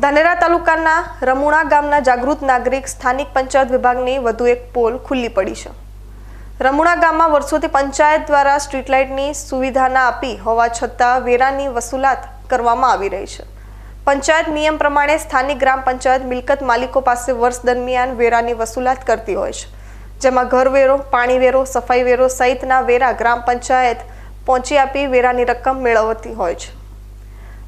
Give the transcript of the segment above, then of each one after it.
ધાનેરા તાલુકાના રમુણા ગામના જાગૃત નાગરિક સ્થાનિક પંચાયત વિભાગની વધુ એક પોલ ખુલ્લી પડી છે. રમુણા ગામમાં વર્ષોથી પંચાયત દ્વારા સ્ટ્રીટ લાઇટની સુવિધા ના આપી હોવા છતાં વેરાની વસૂલાત કરવામાં આવી રહી છે. પંચાયત નિયમ પ્રમાણે સ્થાનિક ગ્રામ પંચાયત મિલકત માલિકો પાસે વર્ષ દરમિયાન વેરાની વસૂલાત કરતી હોય છે. જેમાં ઘરવેરો પાણીવેરો સફાઈ વેરો સહિતના વેરા ગ્રામ પંચાયત પહોંચી આપી વેરાની રકમ મેળવતી હોય છે.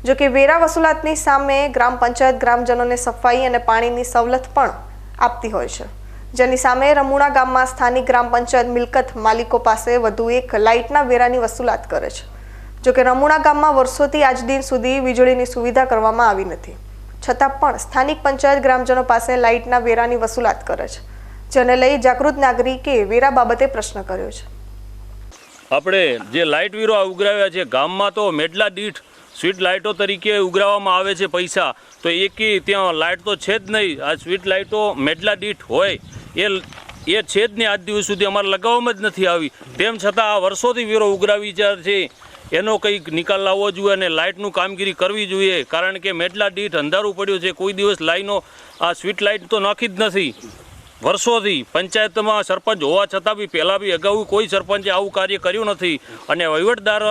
જો કે વેરા વસૂલાતની સામે ગ્રામ પંચાયત ગ્રામજનોને સફાઈ અને પાણીની સવલત પણ આપતી હોય છે. જેની સામે રમુણા ગામમાં સ્થાનિક ગ્રામ પંચાયત મિલકત માલિકો પાસે વધુ એક લાઇટના વેરાની વસૂલાત કરે છે. જો કે રમુણા ગામમાં વર્ષોથી આજ દિન સુધી વીજળીની સુવિધા કરવામાં આવી નથી. છતાં પણ સ્થાનિક પંચાયત ગ્રામજનો પાસે લાઇટના વેરાની વસૂલાત કરે છે. જેને લઈ જાગૃત નાગરિકે વેરા બાબતે પ્રશ્ન કર્યો છે. આપણે જે લાઇટ વીરો ઉઘરાવ્યા છે, ગામમાં તો મેડલા દીઠ સ્વીટ લાઇટો તરીકે ઉઘરાવવામાં આવે છે પૈસા. તો એકી ત્યાં લાઇટ તો છે જ નહીં. આ સ્વીટ લાઇટો મેડલા દીઠ હોય. એ એ છે જ નહીં આજ દિવસ સુધી. અમારે લગાવવામાં જ નથી આવી. તેમ છતાં આ વર્ષોથી વીરો ઉઘરાવી છે. એનો કંઈક નિકાલ લાવવો જોઈએ અને લાઇટનું કામગીરી કરવી જોઈએ. કારણ કે મેડલા દીઠ અંધારું પડ્યું છે. કોઈ દિવસ લાઈનો, આ સ્વીટ લાઇટ તો નાખી જ નથી. વર્ષોથી પંચાયતમાં સરપંચ હોવા છતાં બી પહેલાં બી અગાઉ કોઈ સરપંચે આવું કાર્ય કર્યું નથી. અને વહીવટદાર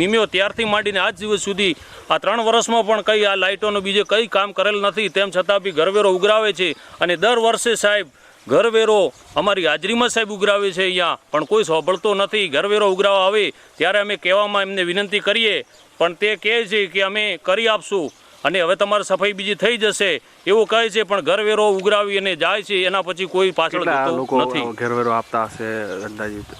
નિમ્યો ત્યારથી માંડીને આજ દિવસ સુધી આ ત્રણ વર્ષમાં પણ કંઈ આ લાઇટોનું બીજે કંઈ કામ કરેલ નથી. તેમ છતાં બી ઘરવેરો ઉઘરાવે છે. અને દર વર્ષે સાહેબ ઘરવેરો અમારી હાજરીમાં સાહેબ ઉઘરાવે છે અહીંયા. પણ કોઈ સાંભળતો નથી. ઘરવેરો ઉઘરાવા આવે ત્યારે અમે કહેવામાં એમને વિનંતી કરીએ. પણ તે કહે છે કે અમે કરી આપશું. અને હવે તમારે સફાઈ બીજી થઈ જશે એવું કહે છે પણ ઘરવેરો ઉઘરાવી અને જાય છે એના પછી કોઈ પાછળ નથી. ઘરવેરો આપતા હશે અંદાજિત?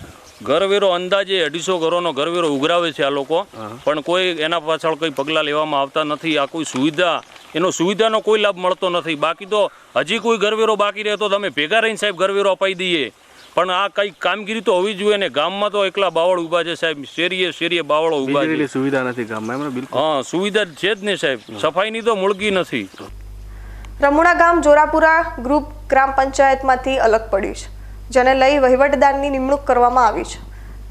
ઘરવેરો અંદાજે અઢીસો ઘરોનો ઘરવેરો ઉઘરાવે છે આ લોકો પણ કોઈ એના પાછળ કોઈ પગલાં લેવામાં આવતા નથી આ કોઈ સુવિધા એનો સુવિધાનો કોઈ લાભ મળતો નથી. બાકી તો હજી કોઈ ઘરવેરો બાકી રહે તો તમે ભેગા રહીને સાહેબ ઘરવેરો અપાઈ દઈએ. પણ આ કઈ કામગીરી તો હોવી જોઈએ ને. ગામમાં તો એકલા બાવળ ઊભા છે સાહેબ. શેરીએ શેરીએ બાવળો ઊભા છે. સુવિધા નથી ગામમાં બિલકુલ. હા સુવિધા છે જ ને સાહેબ. સફાઈની તો મૂળગી નથી. રમુણા ગામ જોરાપુરા ગ્રુપ ગ્રામ પંચાયતમાંથી અલગ પડ્યું છે જેને લઈ વહીવટદારની નિમણૂક કરવામાં આવી છે.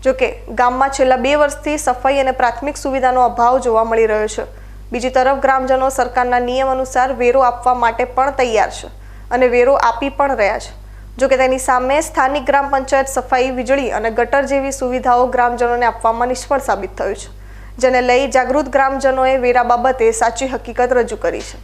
જોકે ગામમાં છેલ્લા બે વર્ષથી સફાઈ અને પ્રાથમિક સુવિધાનો અભાવ જોવા મળી રહ્યો છે. બીજી તરફ ગ્રામજનો સરકારના નિયમ અનુસાર વેરો આપવા માટે પણ તૈયાર છે અને વેરો આપી પણ રહ્યા છે. જોકે તેની સામે સ્થાનિક ગ્રામ પંચાયત સફાઈ વીજળી અને ગટર જેવી સુવિધાઓ ગ્રામજનોને આપવામાં નિષ્ફળ સાબિત થયું છે, જેને લઈ જાગૃત ગ્રામજનોએ વેરા બાબતે સાચી હકીકત રજૂ કરી છે.